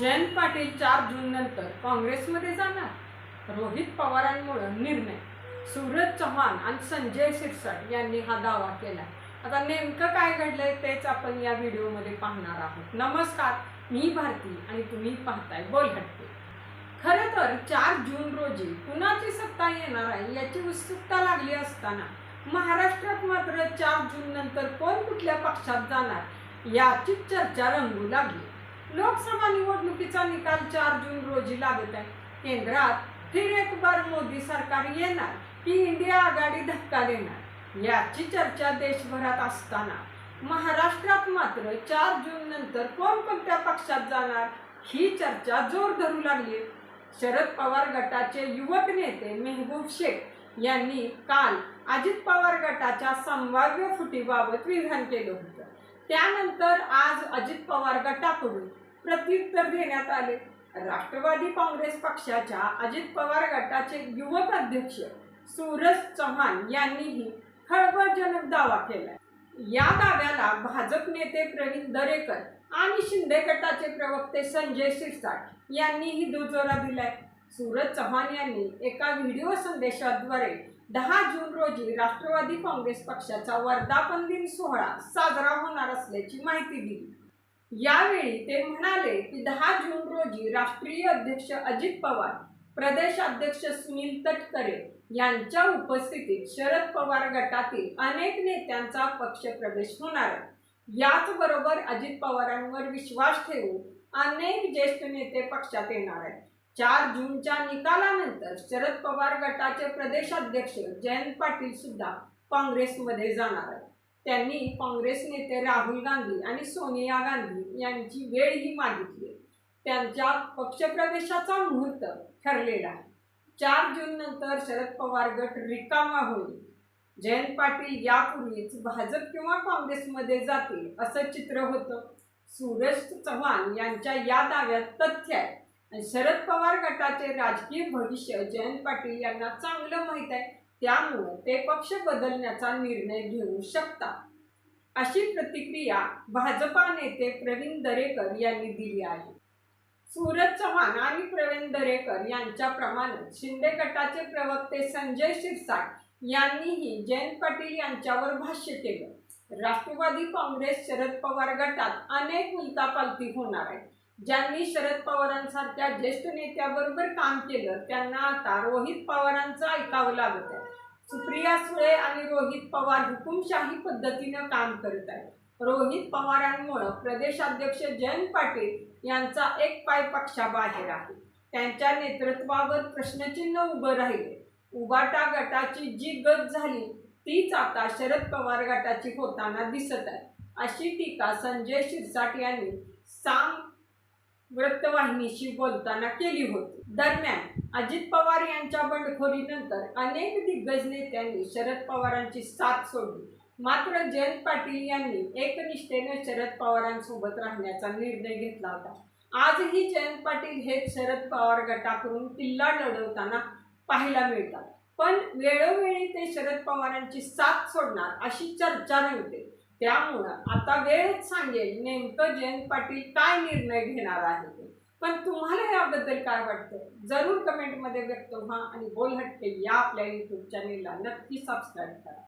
जयंत पाटील चार जून नंतर काँग्रेसमध्ये जाणार. रोहित पवारांमुळं निर्णय. सूरज चव्हाण आणि संजय सिरसाट यांनी हा दावा केला. आता नेमकं काय घडलंय तेच आपण या व्हिडिओमध्ये पाहणार आहोत. नमस्कार मी भारती आणि तुम्ही पाहताय बोल हटते खरं तर चार जून रोजी कुणाची सत्ता येणार आहे याची उत्सुकता लागली असताना महाराष्ट्रात मात्र चार जून नंतर कोण कुठल्या पक्षात जाणार याची चर्चा रंगू लागली. लोकसभा निवडणुकीचा निकाल चार जून रोजी लागत आहे. केंद्रात फिर एक बार मोदी सरकार येणार की इंडिया आघाडी धक्का देणार? याची चर्चा देशभरात असताना. महाराष्ट्रात मात्र चार जून नंतर कोणकोणत्या पक्षात जाणार ही चर्चा जोर धरू लागली. शरद पवार गटाचे युवक नेते मेहबूब शेख यांनी काल अजित पवार गटाच्या संभाव्य फुटीबाबत विधान केलं होतं. त्यानंतर आज अजित पवार गटाकडून प्रत्युत्तर देण्यात आले. राष्ट्रवादी काँग्रेस पक्षाच्या अजित पवार गटाचे युवक अध्यक्ष सूरज चव्हाण यांनीही खळबळजनक दावा केला या दाव्याला भाजप नेते प्रवीण दरेकर आणि शिंदे गटाचे प्रवक्ते संजय शिरसाट यांनीही दुजोरा दिलाय. सूरज चव्हाण यांनी एका व्हिडिओ संदेशाद्वारे दहा जून रोजी राष्ट्रवादी काँग्रेस पक्षाचा वर्धापन दिन सोहळा साजरा होणार असल्याची माहिती दिली. यावेळी ते म्हणाले की दहा जून रोजी राष्ट्रीय अध्यक्ष अजित पवार प्रदेशाध्यक्ष सुनील तटकरे यांच्या उपस्थितीत शरद पवार गटातील अनेक नेत्यांचा पक्ष प्रवेश होणार आहे. याचबरोबर अजित पवारांवर विश्वास ठेवून अनेक ज्येष्ठ नेते पक्षात येणार आहेत. चार जूनच्या निकालानंतर शरद पवार गटाचे प्रदेशाध्यक्ष जयंत पाटील सुद्धा काँग्रेसमध्ये जाणार आहेत. त्यांनी काँग्रेस नेते राहुल गांधी आणि सोनिया गांधी यांची वेळही मागितली. त्यांच्या पक्षप्रवेशाचा मुहूर्त ठरलेला आहे. चार जून नंतर शरद पवार गट रिकामा होईल. जयंत पाटील यापूर्वीच भाजप किंवा काँग्रेसमध्ये जातील असं चित्र होतं. सूरज चव्हाण यांच्या या दाव्यात तथ्य आहे. आणि शरद पवार गटाचे राजकीय भविष्य जयंत पाटील यांना चांगलं माहीत आहे. त्यामुळे ते पक्ष बदलण्याचा निर्णय घेऊ शकतात. अशी प्रतिक्रिया भाजपा नेते प्रवीण दरेकर यांनी दिली आहे. सूरज चव्हाण आणि प्रवीण दरेकर यांच्याप्रमाणे शिंदे गटाचे प्रवक्ते संजय शिरसाट यांनीही जयंत पाटील यांच्यावर भाष्य केलं. राष्ट्रवादी काँग्रेस शरद पवार गटात अनेक उलतापालती होणार आहे ज्यांनी शरद पवारांसारख्या ज्येष्ठ नेत्याबरोबर काम केलं त्यांना आता रोहित पवारांचं ऐकावं लागत आहे. सुप्रिया सुळे आणि रोहित पवार हुकुमशाही पद्धतीनं काम करत आहेत. रोहित पवारांमुळं प्रदेशाध्यक्ष जयंत पाटील यांचा एक पाय पक्षाबाहेर आहे. त्यांच्या नेतृत्वावर प्रश्नचिन्ह उभं राहिले. उबाटा गटाची जी गत झाली तीच आता शरद पवार गटाची होताना दिसत आहे. अशी टीका संजय शिरसाट यांनी साम वृत्तवाहिनीशी बोलताना केली होती. दरम्यान अजित पवार यांच्या बंडखोरीनंतर अनेक दिग्गज नेत्यांनी शरद पवारांची साथ सोडली. मात्र जयंत पाटील यांनी एकनिष्ठेने शरद पवारांसोबत राहण्याचा निर्णय घेतला होता. आजही जयंत पाटील हे शरद पवार गटाकडून किल्ला लढवताना पाहायला मिळतात. पण वेळोवेळी ते शरद पवारांची साथ सोडणार अशी चर्चा नव्हते. त्यामुळं आता वेळच सांगेल नेमकं जयंत पाटील काय निर्णय घेणार आहे ते. पण तुम्हाला याबद्दल काय वाटतं? जरूर कमेंटमध्ये व्यक्त व्हा आणि बोलहटके या आपल्या यूट्यूब चॅनेलला नक्की सबस्क्राईब करा.